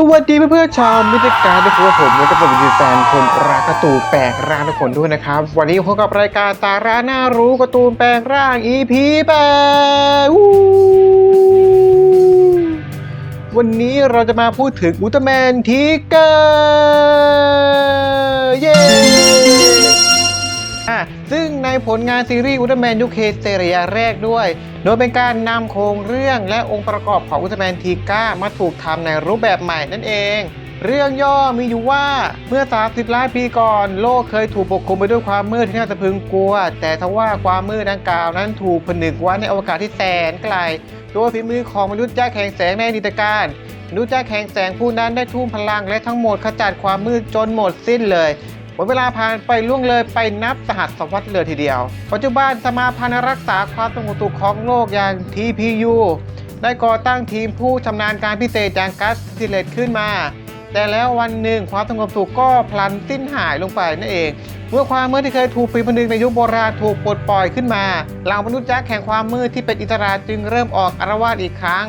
สวัสดีเพื่อนๆชาวมิตรการทุกคนผมและก็เป็นแฟนคนรักการ์ตูนแปลงร่างทุกคนด้วยนะครับ วันนี้พบกับรายการสาระน่ารู้การ์ตูนแปลงร่าง EP แปดวู้วันนี้เราจะมาพูดถึงอุลตร้าแมนทิกเกอร์เย้อะซึ่ง ผลงานซีรีส์อุลตร้าแมนยุคเคเซเรียแรกด้วย โดยเป็นการนำโครงเรื่องและองค์ประกอบของอุลตร้าแมนทีก้ามาถูกทำในรูปแบบใหม่นั่นเอง เรื่องย่อมีอยู่ว่าเมื่อ 30 ล้านปีก่อน โลกเคยถูกปกคลุมไปด้วยความมืดที่น่าสะพึงกลัว แต่ทว่าความมืดดังกล่าวนั้นถูกผนึกไว้ในอวกาศที่แสนไกล โดยฝีมือของมนุษย์ยักษ์แห่งแสงในอดีตการมนุษย์ยักษ์แห่งแสงผู้นั้นได้ทุ่มพลังและทั้งหมดขจัดความมืดจนหมดสิ้นเลย มดเวลาผ่านไปล่วงเลยไปนับสหัสวรรษเลยทีเดียว ปัจจุบันสมาพันธ์รักษาความสงบสุขของโลกอย่าง TPU ได้ก่อตั้งทีมผู้ชำนาญการพิเศษอย่างกัสซิเลตขึ้นมา แต่แล้ววันหนึ่งความสงบสุขก็พลันสิ้นหายลงไปนั่นเอง เมื่อความมืดที่เคยถูกปีพนึกในยุคโบราณถูกปลดปล่อยขึ้นมาเหล่ามนุษย์ยักษ์แห่งความมืดที่เป็นอิสระจึงเริ่มออกอารวาสอีกครั้ง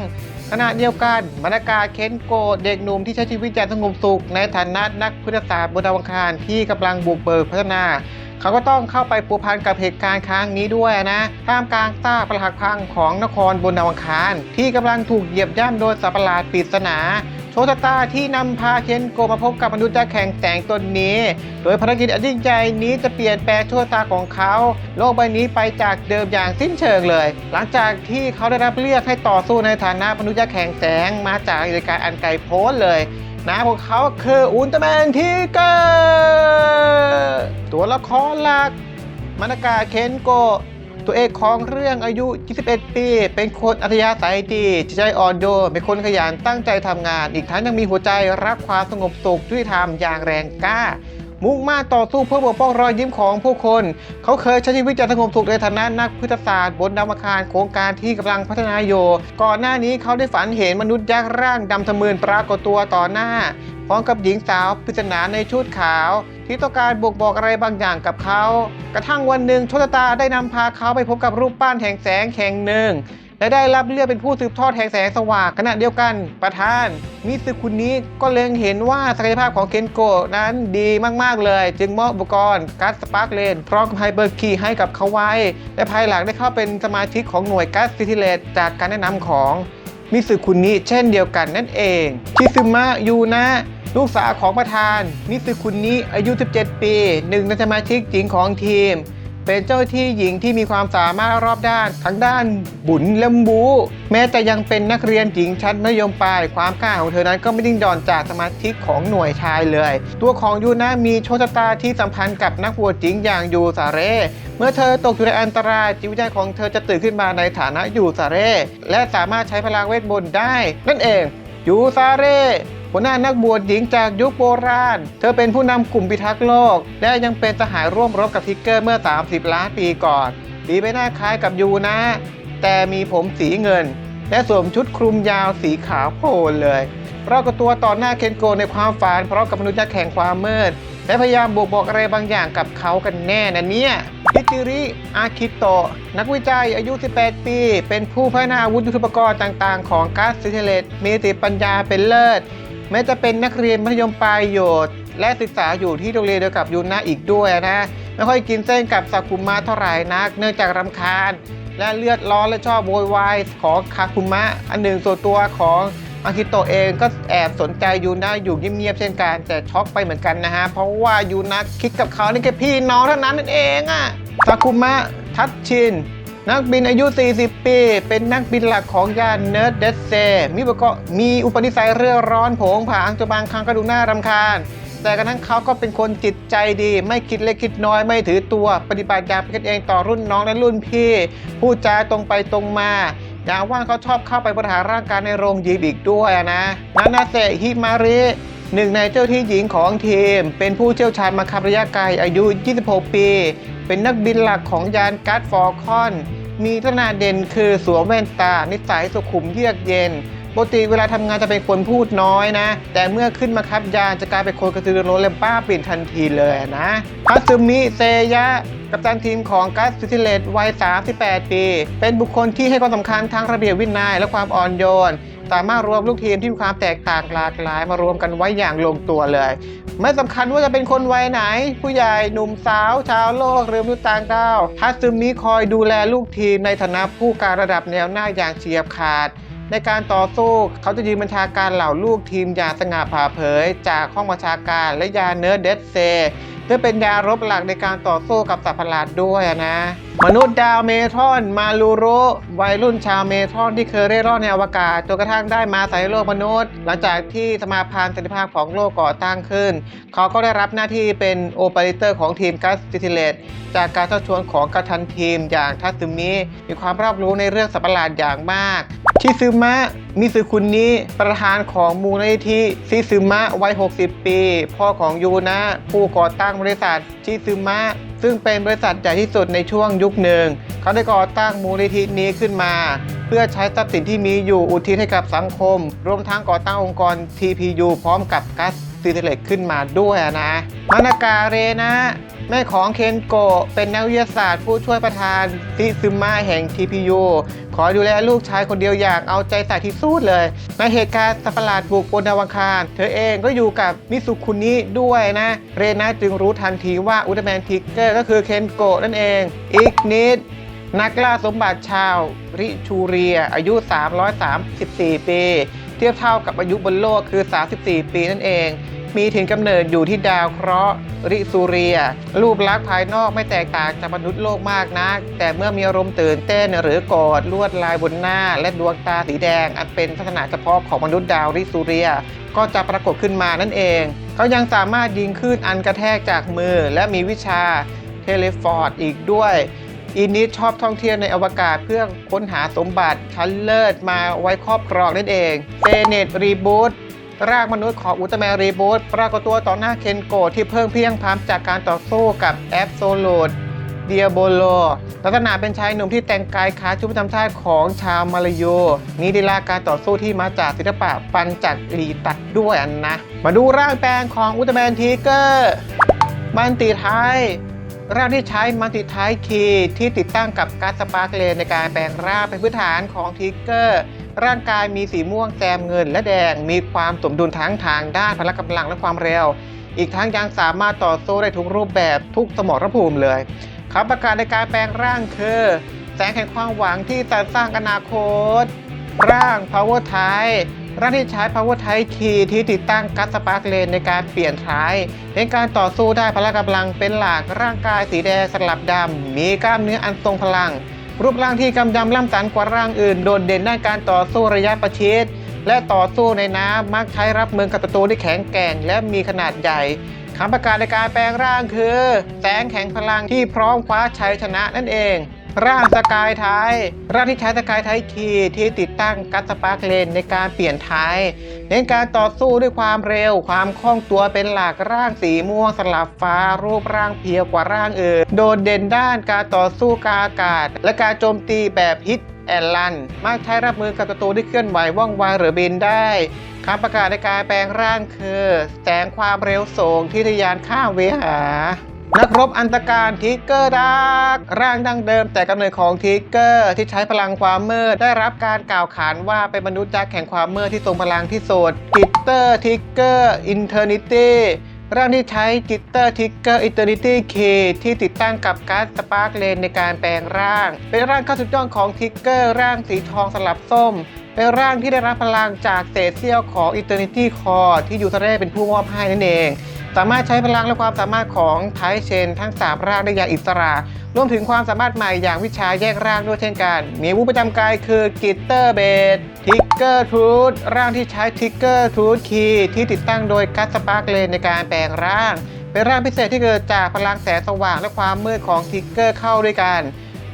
ขณะเดียวกันบรรยากาศเคนโกเด็กหนุ่มที่ใช้ชีวิตอย่างสงบสุข ในฐานะนักพุทธศาสตร์บนดาวอังคารที่กำลังบุกเบิกพัฒนา เขาก็ต้องเข้าไปปูพันกับเหตุการณ์ครั้งนี้ด้วยนะท่ามกลางซากปรักหักพังของนครบนดาวอังคาร ที่กำลังถูกเหยียบย่ำโดยสัตว์ประหลาดปริศนา โชตตาที่นำพาเคนโกมาพบกับมนุษย์ยักษ์แข่งแสงตนนี้ โดยภารกิจอันยิ่งใหญ่นี้จะเปลี่ยนแปลงโชตตาของเขา โลกใบนี้ไปจากเดิมอย่างสิ้นเชิงเลย หลังจากที่เขาได้รับเลือกให้ต่อสู้ในฐานะมนุษย์ยักษ์แข่งแสงมาจากรายการอันไกลโพ้นเลยนะพวกเขาคืออุลตร้าแมนทิกเกอร์ตัวละครหลักมานากาเคนโก ตัวเอกของเรื่องอายุ 21 ปี เป็นคนอัธยาศัยดีจิตใจอ่อนโยนเป็นคนขยันตั้งใจทำงาน อีกทั้งยังมีหัวใจรักความสงบสุขยุติธรรมอย่างแรงกล้ามุ่งมั่นต่อสู้เพื่อปกป้องรอยยิ้มของผู้คน เขาเคยใช้ชีวิตอย่างสงบสุขในฐานะนักพฤกษศาสตร์บนดาวอังคารโครงการที่กำลังพัฒนาอยู่ ก่อนหน้านี้เขาได้ฝันเห็นมนุษย์ยักษ์ร่างดำทะมึนปรากฏตัวต่อหน้า พร้อมกับหญิงสาวปริศนาในชุดขาว ที่ต้องการบอกบอกอะไรบางอย่างกับเขา กระทั่งวันหนึ่งโชตตาได้นำพาเขาไปพบกับรูปปั้นแห่งแสงแห่งหนึ่ง และได้รับเลือกเป็นผู้สืบทอดแห่งแสงสว่างขณะเดียวกันประธานมิสึคุนี้ก็เล็งเห็นว่าศักยภาพของเคนโกะนั้นดีมาก ๆ เลย จึงมอบอุปกรณ์กัสสปาร์กเลนพร้อมกับไฮเบอร์คีให้กับเขาไว้ และภายหลังได้เข้าเป็นสมาชิกของหน่วยกัสซิทิเลตจากการแนะนำของ มิสึคุนิเช่นเดียวกันนั่นเองคิซึมะยูนะลูกสาวของประธาน มิสึคุนิอายุ 17 ปี หนึ่งในสมาชิกหญิงของทีม เป็นเจ้าที่หญิงที่มีความสามารถรอบด้านทั้งด้านบุญและบู แม้จะยังเป็นนักเรียนหญิงชั้นมัธยมปลายความกล้าของเธอนั้นก็ไม่ดิ้งดอนจากสมาชิกของหน่วยชายเลย ตัวของยูนะมีโชคชะตาที่สัมพันธ์กับนักบวชหญิงอย่างยูซาเร เมื่อเธอตกอยู่ในอันตรายจิตวิญญาณของเธอจะตื่นขึ้นมาในฐานะยูซาเร และสามารถใช้พลังเวทมนต์ได้ นั่นเองยูซาเร่ หัวหน้านักบวชหญิงจากยุคโบราณ เธอเป็นผู้นำกลุ่มพิทักษ์โลก และยังเป็นทหารร่วมรบกับทิกเกอร์เมื่อ 30 ล้านปีก่อนสีใบหน้าคล้ายกับยูนะ แต่มีผมสีเงิน และสวมชุดคลุมยาวสีขาวโพลนเลยปรากฏตัวต่อหน้าเคนโกในความฝันพร้อมกับมนุษย์ยักษ์แข่งความมืด และพยายามบอกบอกอะไรบางอย่างกับเขากันแน่นะเนี่ยฮิจิริ อาคิโตะ นักวิจัยอายุ 18 ปี เป็นผู้พัฒนาอาวุธยุทโธปกรณ์ต่างๆ ของก๊าซซิเทเลตมีสติปัญญาเป็นเลิศ แม้จะเป็นนักเรียนมัธยมปลายโยชน์และศึกษาอยู่ที่โรงเรียนเดียวกับยูนะอีกด้วยนะ ไม่ค่อยกินเส้นกับซากุมะเท่าไหร่นัก เนื่องจากรำคาญ และเลือดร้อนและชอบโวยวายของคาคุมะ อันหนึ่งส่วนตัวของอากิโตเองก็แอบสนใจยูนะอยู่เงียบๆเช่นกัน แต่ช็อกไปเหมือนกันนะฮะ เพราะว่ายูนะคิดกับเขานี่แค่พี่น้องเท่านั้นนั่นเองอะซากุมะทัตชิน นักบินอายุ 40 ปี เป็นนักบินหลักของยานเนิร์ดเดสเซมีอุปกรณ์มีอุปนิสัยเรื่อร้อนผงผางจนบางครั้งก็ดูน่ารำคาญ แต่กระทั่งเขาก็เป็นคนจิตใจดี ไม่คิดเล็กคิดน้อยไม่ถือตัว ปฏิบัติอย่างเป็นกันเองต่อรุ่นน้องและรุ่นพี่ พูดจาตรงไปตรงมาอย่างว่างเขาชอบเข้าไปบริหารร่างกายในโรงยิมอีกด้วยนะนานาเซฮิมาริหนึ่งในเจ้าที่หญิงของทีม เป็นผู้เชี่ยวชาญมาขับระยะไกลอายุ 26 ปี เป็นนักบินหลักของยานการ์ดฟอร์คอน มีลักษณะเด่นคือสวมแว่นตา นิสัยสุขุมเยือกเย็นปกติเวลาทำงานจะเป็นคนพูดน้อยนะ แต่เมื่อขึ้นมาขับยานจะกลายเป็นคนกระตือรือร้นและบ้าปิ่ยนทันทีเลยนะคัตสึมิเซยะกัปตันทีมของกัสซิทิเลตวัย 38 ปี เป็นบุคคลที่ให้ความสำคัญทั้งระเบียบวินัยและความอ่อนโยน สามารถรวมลูกทีมที่มีความแตกต่างหลากหลายมารวมกันไว้อย่างลงตัวเลย ไม่สำคัญว่าจะเป็นคนวัยไหน ผู้ใหญ่หนุ่มสาว ชาวโลกหรือมนุษย์ต่างดาวทัซึมิคอยดูแลลูกทีมในฐานะผู้การระดับแนวหน้าอย่างเฉียบขาดในการต่อสู้เขาจะยืนบัญชาการเหล่าลูกทีมยาสง่าผ่าเผย จากห้องบัญชาการและยาเนื้อเดดเซเพื่อเป็นยารบหลักในการต่อสู้กับสัตว์ประหลาดด้วยนะ มนุษย์ดาวเมทอน มาลูโรวัยรุ่นชาวเมทอนที่เคยเร่ร่อนในอวกาศจนกระทั่งได้มาใส่โลกมนุษย์ หลังจากที่สมาพันธ์สันติภาพของโลกก่อตั้งขึ้น เขาก็ได้รับหน้าที่เป็นโอเปอเรเตอร์ของทีมกัสติทิเลตจากการชักชวนของกัปตันทีมอย่างทัตสึมิมีความรอบรู้ในเรื่องสัตว์ประหลาดอย่างมากชิซึมะมิซึคุนิประธานของมูลนิธิซิซึมะวัย 60 ปี พ่อของยูนะ ผู้ก่อตั้งบริษัทชิซึมะ ซึ่งเป็นบริษัทใหญ่ที่สุดในช่วงยุคหนึ่ง เขาได้ก่อตั้งมูลนิธินี้ขึ้นมา เพื่อใช้ทรัพย์สินที่มีอยู่อุทิศให้กับสังคม รวมทั้งก่อตั้งองค์กร TPU พร้อมกับกัส ซิเทเลตขึ้นมาด้วยนะมานากาเรนะ แม่ของเคนโกะเป็นนักวิทยาศาสตร์ผู้ช่วยประธานซิซึมะแห่ง TPU ขอดูแลลูกชายคนเดียวอย่างเอาใจใส่ที่สุดเลย ในเหตุการณ์สัประหลาดบุกบนดาวังคาร เธอเองก็อยู่กับมิสุคุนิด้วยนะ เรนะจึงรู้ทันทีว่าอุลตร้าแมนทิกเกอร์ก็คือเคนโกะนั่นเอง อีกนิดนักล่าสมบัติชาวริชูเรีย อายุ 334 ปี เทียบเท่ากับอายุบนโลกคือ 34 ปีนั่นเอง มีถิ่นกำเนิดอยู่ที่ดาวเคราะห์ริซูเรีย รูปลักษณ์ภายนอกไม่แตกต่างจากมนุษย์โลกมากนัก แต่เมื่อมีอารมณ์ตื่นเต้นหรือกรธลวดลายบนหน้า และดวงตาสีแดง อันเป็นลักษณะเฉพาะของมนุษย์ดาวริซูเรีย ก็จะปรากฏขึ้นมานั่นเอง เขายังสามารถยิงคลื่นอันกระแทกจากมือ และมีวิชาเทเลฟอร์ดอีกด้วย อินนิดชอบท่องเที่ยวในอวกาศเพื่อค้นหาสมบัติชั้นเลิศมาไว้ครอบครองนั่นเองเซเนตรีบูตรากมนุษย์ของอุลตร้าแมนรีบูตปรากฏตัวต่อหน้าเคนโกะที่เพิ่งเพียงพามจากการต่อสู้กับแอปโซโลดเดียโบโล ลักษณะเป็นชายหนุ่มที่แต่งกายคล้ายชุดประจำชาติของชาวมาลายู นี่ดีลาการต่อสู้ที่มาจากศิลปะปันจากลีตัดด้วยนะ มาดูร่างแปลงของอุลตร้าแมนทีเกอร์ มันติท้าย ร่างที่ใช้มัลติไทป์คีย์ที่ติดตั้งกับการสปาร์กเลนในการแปลงร่างเป็นพื้นฐานของทิกเกอร์ ร่างกายมีสีม่วงแซมเงินและแดง มีความสมดุลทั้งทางด้านพละกำลังและความเร็ว อีกทั้งยังสามารถต่อสู้ได้ทุกรูปแบบทุกสมรภูมิเลยคำประกาศในการแปลงร่างคือ แสงแห่งความหวังที่จะสร้างอนาคต ร่าง Power t y p e ร่างที่ใช้ Power Type Key ที่ติดตั้งกัสสปาร์กเลนในการเปลี่ยนท้ายเป็นการต่อสู้ได้พละกำลังเป็นหลักร่างกายสีแดงสลับดำมีกล้ามเนื้ออันทรงพลัง รูปร่างที่กำยำล่ำสันกว่าร่างอื่น โดดเด่นด้านการต่อสู้ระยะประชิดและต่อสู้ในน้ำมักใช้รับมือกับศัตรูที่แข็งแกร่ง และมีขนาดใหญ่คำประกาศในการแปลงร่างคือ แสงแข็งพลังที่พร้อมคว้าชัยชนะนั่นเอง ร่างสกายไทยร่างที่ใช้สกายไทยคีที่ติดตั้งกัสสปาร์กเลนในการเปลี่ยนท้ายเน้นการต่อสู้ด้วยความเร็ว ความคล่องตัวเป็นหลักร่างสีม่วงสลับฟ้า รูปร่างเพียวกว่าร่างอื่นโดดเด่นด้านการต่อสู้กาอากาศ และการโจมตีแบบฮิตแอนลันมักใช้รับมือกับศัตรูที่เคลื่อนไหวว่องไวหรือบินได้คำประกาศในการแปลงร่างคือ แสงความเร็วสูงที่ทะยานข้ามเวหา นักรบอันตรการทิกเกอร์ดาร์กร่างดั้งเดิมแต่กำเนิดของทิกเกอร์ที่ใช้พลังความมืด ได้รับการกล่าวขานว่าเป็นมนุษย์ยักแห่งความมืดที่ทรงพลังที่สุดกิตเตอร์ทิกเกอร์อินเทอร์นิตี้ร่างที่ใช้กิตเตอร์ทิกเกอร์อินเทอร์นิตี้เคที่ติดตั้งกับการสปาร์กเลนในการแปลงร่าง เป็นร่างเข้าสุดยอดของทิกเกอร์ร่างสีทองสลับส้มเป็นร่างที่ได้รับพลังจากเศษเสี้ยวของ Eternity Core ที่ยูทเร่เป็นผู้มอบให้นั่นเอง สามารถใช้พลังและความสามารถของไทเชน ทั้ง3ร่างได้อย่างอิสระ รวมถึงความสามารถใหม่อย่างวิชาแยกร่างด้วยเช่นกัน มีวุธประจำกายคือกิตเตอร์เบดทิกเกอร์ทูธร่างที่ใช้ทิกเกอร์ทูธคีที่ติดตั้งโดยกัสปาร์กเลนในการแปลงร่าง เป็นร่างพิเศษที่เกิดจากพลังแสงสว่างและความมืดของทิกเกอร์เข้าด้วยกัน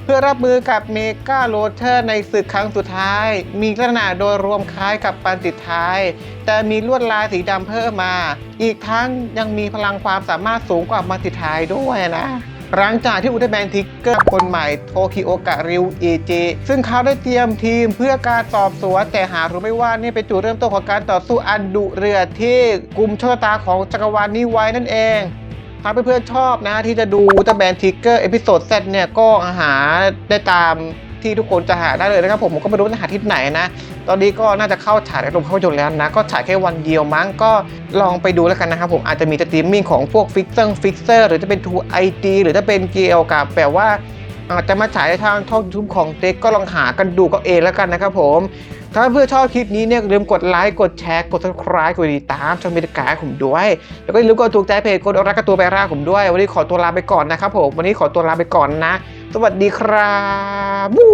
เพื่อรับมือกับเมกาโรเทอร์ในศึกครั้งสุดท้าย มีลักษณะโดยรวมคล้ายกับปันติดท้าย แต่มีลวดลายสีดำเพิ่มมา อีกทั้งยังมีพลังความสามารถสูงกว่ามันติดท้ายด้วยนะหลังจากที่อุลตร้าแมนทิกเกอร์คนใหม่โทคิโอกะริวเอีจิซึ่งเขาได้เตรียมทีมเพื่อการสอบสวน แต่หารู้ไม่ว่านี่เป็นจุดเริ่มต้นของการต่อสู้อันดุเดือดที่กลุ่มโชะตาของจักรวาลนี้ไว้นั่นเอง ถ้าเพื่อนๆชอบนะที่จะดูอุลตร้าแมนทิกเกอร์เอพิโซดเซตเนี่ยก็หาได้ตามที่ทุกคนจะหาได้เลยนะครับผมผมก็ไม่รู้จะหาที่ไหนนะ ตอนนี้ก็น่าจะเข้าฉายในโรงภาพยนตร์แล้วนะ ก็ฉายแค่วันเดียวมั้งก็ลองไปดูแล้วกันนะครับผมอาจจะมีสตรีมมิ่งของพวกฟิกเซอร์ฟิกเซอร์หรือจะเป็นทูไอดีหรือจะเป็นเกี่ยวกับแบบว่าอาจจะมาฉายในทางช่องยูทูบของเด็กก็ลองหากันดูก็เองแล้วกันนะครับผม ถ้าเพื่อนชอบคลิปนี้เนี่ยอย่าลืมกดไลค์ กดแชร์ กด subscribe กดติดตามช่องมิตรกายผมด้วย แล้วก็อย่าลืมกดถูกใจเพจกดรักกับตัวแปรร่าผมด้วย วันนี้ขอตัวลาไปก่อนนะครับผม วันนี้ขอตัวลาไปก่อนนะ สวัสดีครับบู